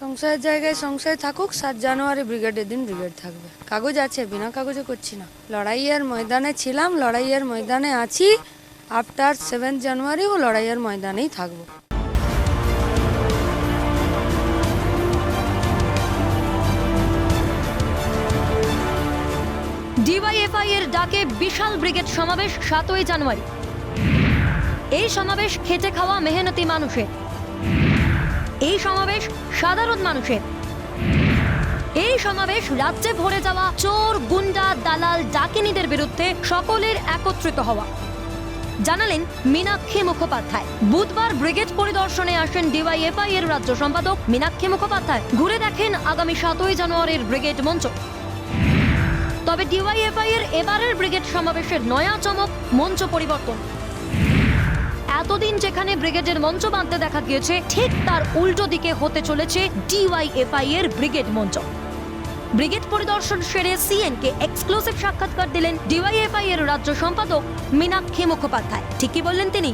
সংশয়ের জায়গায় সংশয় থাকুক, সাত জানুয়ারি ব্রিগেডের দিন ব্রিগেড থাকবে। কাগজ আছে, বিনা কাগজে করছি না। লড়াইয়ের ময়দানে ছিলাম, লড়াইয়ের ময়দানে আছি। আফটার সেভেন ও লড়াইয়ের ময়দানেই থাকব। ডিওয়াইএফআই এর ডাকে বিশাল ব্রিগেড সমাবেশ সাতই জানুয়ারি। এই সমাবেশ খেটে খাওয়া মেহনতি মানুষের। এই সমাবেশ সাধারণ মানুষের। এই সমাবেশ রাজ্যে ভরে যাওয়া চোর, গুন্ডা, দালাল, ডাকিনীদের বিরুদ্ধে সকলের একত্রিত হওয়া। জানালেন মীনাক্ষী মুখোপাধ্যায়। বুধবার ব্রিগেড পরিদর্শনে আসেন ডিওয়াইএফআই এর রাজ্য সম্পাদক মীনাক্ষী মুখোপাধ্যায়। ঘুরে দেখেন আগামী সাতই জানুয়ারির ব্রিগেড মঞ্চ। তবে ডিওয়াইএফআই এর এবারের ব্রিগেড সমাবেশের নয়া চমক মঞ্চ পরিবর্তন। এতদিন যেখানে ব্রিগেডের মঞ্চ বাঁধতে দেখা গিয়েছে ঠিক তার উল্টো দিকে হতে চলেছে ডিওয়াইএফআই এর ব্রিগেড মঞ্চ। ব্রিগেড পরিদর্শন সেরে সিএন কে এক্সক্লুসিভ সাক্ষাৎকার দিলেন ডিওয়াইএফআই এর রাজ্য সম্পাদক মীনাক্ষী মুখোপাধ্যায়। ঠিকই বললেন তিনি।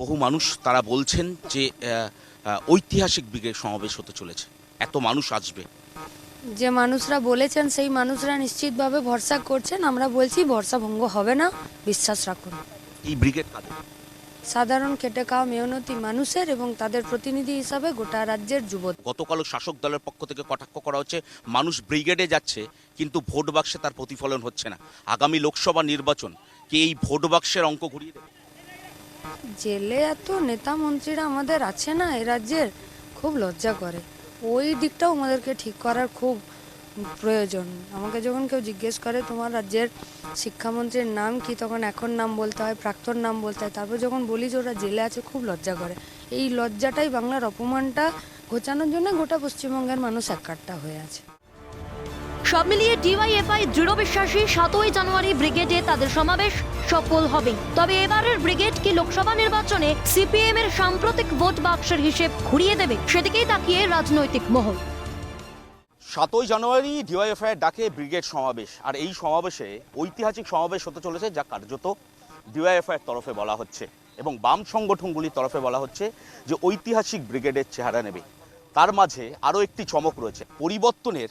বহু মানুষ তারা বলছেন যে ঐতিহাসিক ব্রিগেড সমাবেশ হতে চলেছে। এত মানুষ আসবে। যে মানুষরা বলেছেন সেই মানুষরা নিশ্চিতভাবে ভরসা করছেন। আমরা বলছি ভরসা ভঙ্গ হবে না। বিশ্বাস রাখুন। এই ব্রিগেড কাদের? সাধারণ খেটে খাওয়া মেহনতি মানুষের এবং তাদের প্রতিনিধি হিসাবে গোটা রাজ্যের যুব গতকাল শাসক দলের পক্ষ থেকে কটাক্ষ করা হচ্ছে মানুষ ব্রিগেডে যাচ্ছে কিন্তু ভোট বাক্সে তার প্রতিফলন হচ্ছে না। আগামী লোকসভা নির্বাচন কি এই ভোট বাক্সের অঙ্ক ঘুরিয়ে দেবে? জেলে এত নেতা মন্ত্রীরা আমাদের আছে না এ রাজ্যের? খুব লজ্জা করে। ওই দিকটাও আমাদেরকে ঠিক করার খুব প্রয়োজন। আমাকে যখন কেউ জিজ্ঞেস করে, তোমার রাজ্যের শিক্ষামন্ত্রীর নাম কি? তখন এখন নাম বলতে হয়, প্রাক্তন নাম বলতে হয়। তারপর যখন বলি যে ওরা জেলে আছে, খুব লজ্জা করে। এই লজ্জাটাই বাংলার অপমানটা ঘোচানোর জন্য গোটা পশ্চিমবঙ্গের মানুষ একাট্টা হয়ে আছে। সব মিলিয়ে ডিওয়াইএফআই দৃঢ় বিশ্বাসী, সাতই জানুয়ারি ব্রিগেডে তাদের সমাবেশ সফল হবে তবে এবারের ব্রিগেড কি লোকসভা নির্বাচনে সিপিএম এর সাম্প্রতিক ভোট বাক্সের হিসেব ঘুরিয়ে দেবে, সেদিকেই তাকিয়ে রাজনৈতিক মহল। সাতই জানুয়ারি ডিওয়াইএফআই ডাকে ব্রিগেড সমাবেশ, আর এই সমাবেশে ঐতিহাসিক সমাবেশ হতে চলেছে, যা কার্যত ডিওয়াইএফআইয়ের তরফে বলা হচ্ছে এবং বাম সংগঠনগুলির তরফে বলা হচ্ছে যে ঐতিহাসিক ব্রিগেডের চেহারা নেবে। তার মাঝে আরও একটি চমক রয়েছে, পরিবর্তনের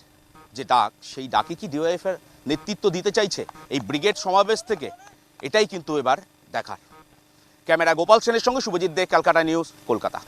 যে ডাক, সেই ডাকে কি ডিওয়াইএফআই নেতৃত্ব দিতে চাইছে? এই ব্রিগেড সমাবেশ থেকে এটাই কিন্তু এবার দেখার। ক্যামেরা গোপাল সেনের সঙ্গে শুভজিৎ দে, ক্যালকাটা নিউজ, কলকাতা।